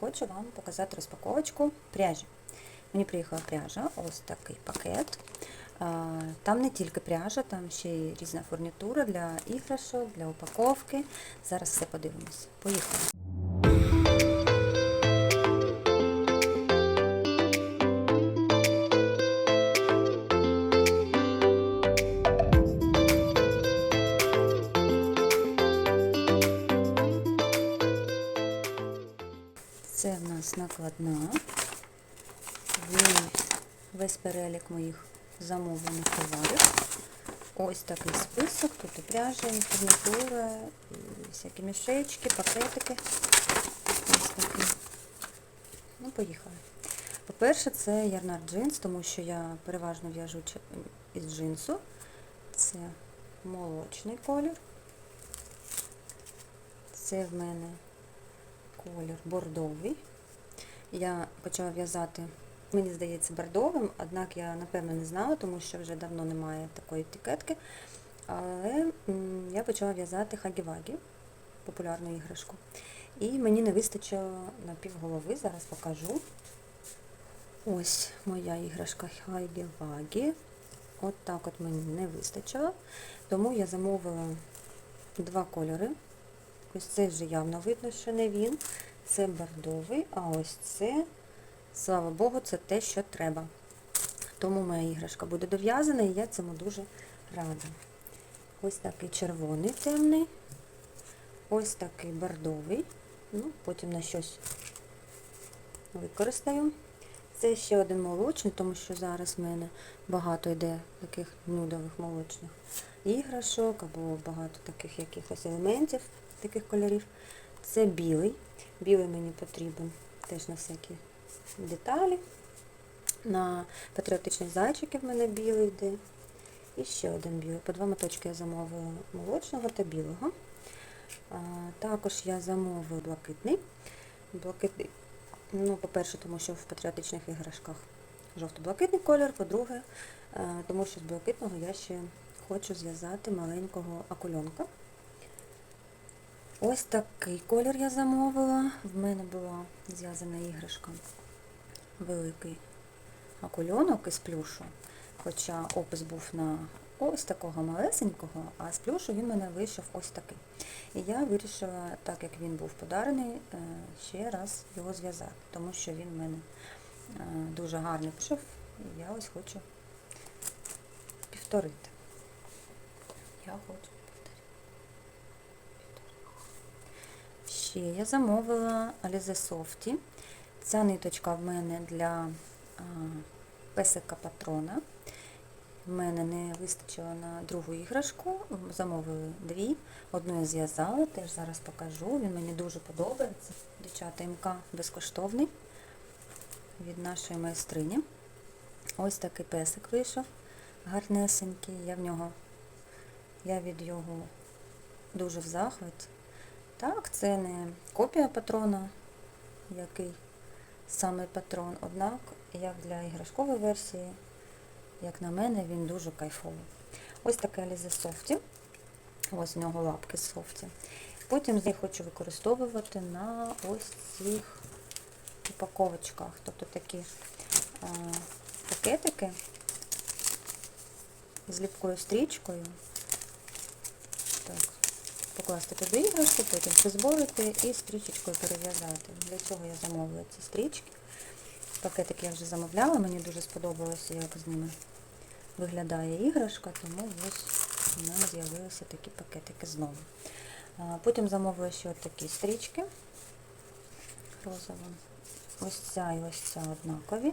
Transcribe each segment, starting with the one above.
хочу вам показати розпаковочку пряжі. Мені приїхала пряжа, ось такий пакет. Там не тільки пряжа, там ще й різна фурнітура для іграшок, для упаковки. Зараз все подивимось. Поїхали. Нас накладна. Весь перелік моїх замовлених товарів. Ось такий список. Тут і пряжа, і і всякі мішечки, пакетики. Ось такі. Ну, поїхали. По-перше, це ярнар джинс, тому що я переважно в'яжу із джинсу. Це молочний колір. Це в мене колір бордовий. Я почала в'язати, мені здається, бордовим, однак я напевно не знала, тому що вже давно немає такої етикетки. Але я почала в'язати хагі-вагі, популярну іграшку. І мені не вистачило на півголови, зараз покажу. Ось моя іграшка хагі-вагі. От так от мені не вистачило. Тому я замовила два кольори. Ось цей вже явно видно, що не він. Це бордовий, а ось це, слава Богу, це те, що треба. Тому моя іграшка буде дов'язана і я цьому дуже рада. Ось такий червоний темний, ось такий бордовий. Ну, потім на щось використаю. Це ще один молочний, тому що зараз в мене багато йде таких нюдових молочних іграшок, або багато таких якихось елементів, таких кольорів. Це білий. Білий мені потрібен теж на всякі деталі. На патріотичні зайчики в мене білий йде. І ще один білий. По два моточки я замовила молочного та білого. А, також я замовила блакитний. Блакитний, ну, по-перше, тому що в патріотичних іграшках жовто-блакитний колір, по-друге, е, тому що з блакитного я ще хочу зв'язати маленького акульонка. Ось такий колір я замовила. В мене була зв'язана іграшка великий акульонок із плюшу. Хоча опис був на ось такого малесенького, а з плюшу він мене вийшов ось такий. І я вирішила, так як він був подарений, е, ще раз його зв'язати, тому що він в мене е, дуже гарний пішов, і я ось хочу повторити. Я хочу Ще я замовила Alize Softy. Ця ниточка в мене для песика патрона. В мене не вистачило на другу іграшку, замовили дві. Одну я зв'язала, теж зараз покажу. Він мені дуже подобається. Дівчата МК безкоштовний від нашої майстрині. Ось такий песик вийшов, гарнесенький. Я в нього, я від його дуже в захваті. Так, це не копія патрона, який саме патрон, однак, як для іграшкової версії, як на мене, він дуже кайфовий. Ось таке Alize Софті. Ось в нього лапки з софті. Потім я хочу використовувати на ось цих упаковочках. Тобто такі а, пакетики з ліпкою стрічкою. Так, покласти туди іграшку, потім призборити і стрічечкою перев'язати. Для цього я замовила ці стрічки. Пакетик я вже замовляла, мені дуже сподобалося, як з ними виглядає іграшка, тому ось у мене з'явилися такі пакетики знову. Потім замовила ще такі стрічки розова. Ось ця і ось ця однакові.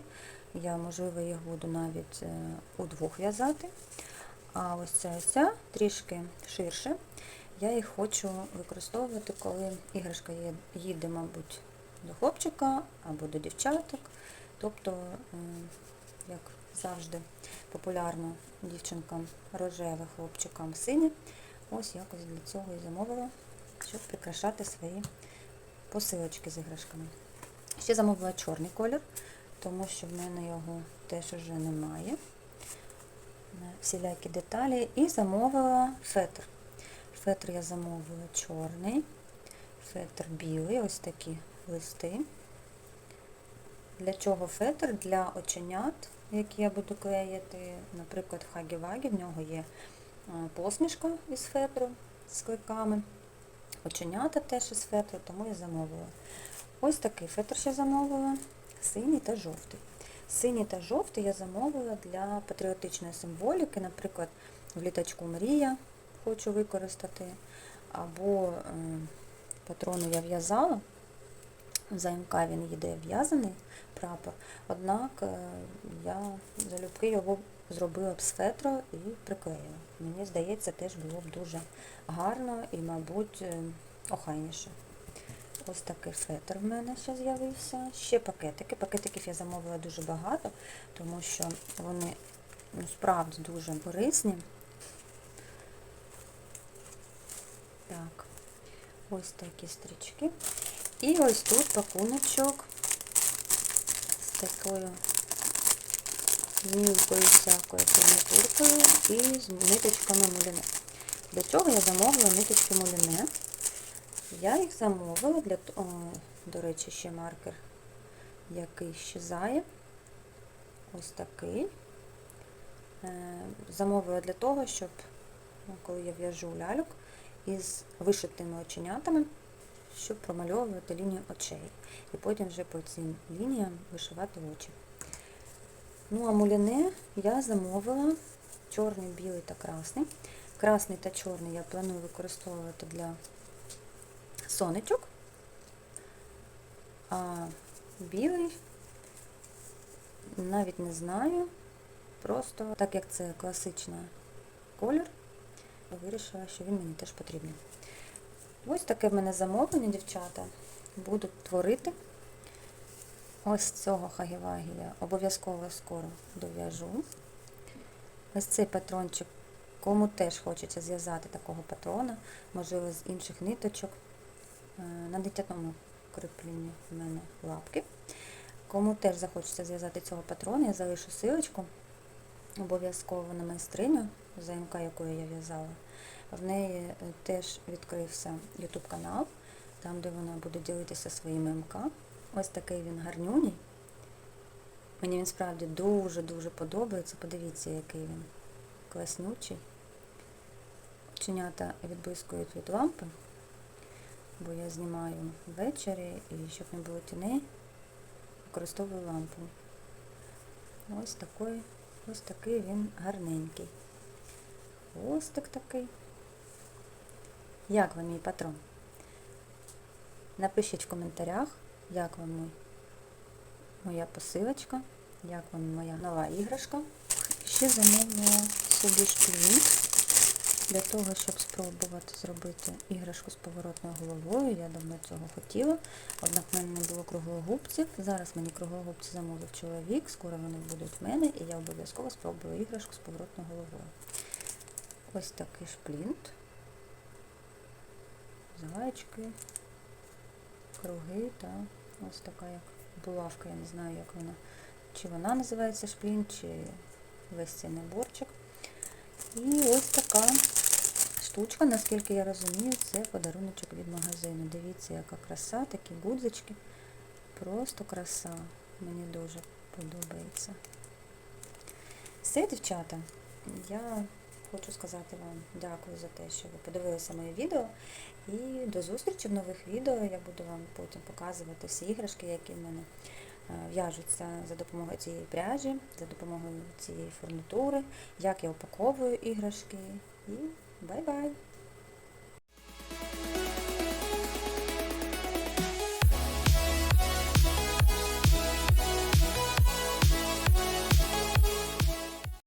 Я, можливо, їх буду навіть е, удвох в'язати. А ось ця і ця трішки ширше. Я їх хочу використовувати, коли іграшка їде, мабуть, до хлопчика або до дівчаток. Тобто, як завжди, популярно дівчинкам рожеве, хлопчикам синє. Ось якось для цього і замовила, щоб прикрашати свої посилочки з іграшками. Ще замовила чорний колір, тому що в мене його теж вже немає. Всілякі деталі. І замовила фетр. Фетр я замовила чорний, фетр білий, ось такі листи. Для чого фетр? Для оченят, які я буду клеїти. Наприклад, в Хагі-Вагі в нього є е, посмішка із фетру з кликами. Оченята теж із фетру, тому я замовила. Ось такий фетр ще замовила, синій та жовтий. Синій та жовтий я замовила для патріотичної символіки, наприклад, в літачку Мрія хочу використати, або е, патрони я в'язала. За МК він йде в'язаний прапор, однак е, я залюбки його зробила б з фетро і приклеїла. Мені здається, теж було б дуже гарно і, мабуть, е, охайніше. Ось такий фетр в мене ще з'явився. Ще пакетики. Пакетиків я замовила дуже багато, тому що вони ну, справді дуже корисні. Так, ось такі стрічки. І ось тут пакуночок з такою мілкою всякою фурнітуркою і з ниточками муліне. Для чого я замовила ниточки муліне? Я їх замовила для о, до речі, ще маркер, який щезає. Ось такий. Е, Замовила для того, щоб, ну, коли я в'яжу ляльок із вишитими оченятами, щоб промальовувати лінію очей. І потім вже по цим лініям вишивати очі. Ну, а муліне я замовила чорний, білий та красний. Красний та чорний я планую використовувати для сонечок, а білий навіть не знаю. Просто так як це класичний колір, вирішила, що він мені теж потрібен. Ось таке в мене замовлення, дівчата. Буду творити. Ось цього хагівагі я обов'язково скоро дов'яжу. Ось цей патрончик, кому теж хочеться зв'язати такого патрона, можливо, з інших ниточок. Е, На дитятному кріпленні в мене лапки. Кому теж захочеться зв'язати цього патрона, я залишу силочку обов'язково на майстриню, ЗМК якою я в'язала. В неї е, теж відкрився YouTube канал, там, де вона буде ділитися своїми МК. Ось такий він гарнюній. Мені він справді дуже-дуже подобається. Подивіться, який він класнючий. Оченята відблискують від лампи, бо я знімаю ввечері і щоб не було тіней, використовую лампу. Ось такий, ось такий він гарненький. Хвостик такий. Як вам мій патрон? Напишіть в коментарях, як вам мій, моя посилочка, як вам моя нова іграшка. Ще замовила собі шплін для того, щоб спробувати зробити іграшку з поворотною головою. Я давно цього хотіла, однак в мене не було круглогубців. Зараз мені круглогубці замовив чоловік, скоро вони будуть в мене, і я обов'язково спробую іграшку з поворотною головою. Ось такий шплінт, зайчики, круги та ось така як булавка, я не знаю, як вона, чи вона називається шплінт, чи весь цей наборчик. І ось така штучка, наскільки я розумію, це подаруночок від магазину. Дивіться, яка краса, такі гудзички. Просто краса. Мені дуже подобається. Все, дівчата, я хочу сказати вам дякую за те, що ви подивилися моє відео. І до зустрічі в нових відео. Я буду вам потім показувати всі іграшки, які в мене е, в'яжуться за допомогою цієї пряжі, за допомогою цієї фурнітури, як я упаковую іграшки. І бай-бай!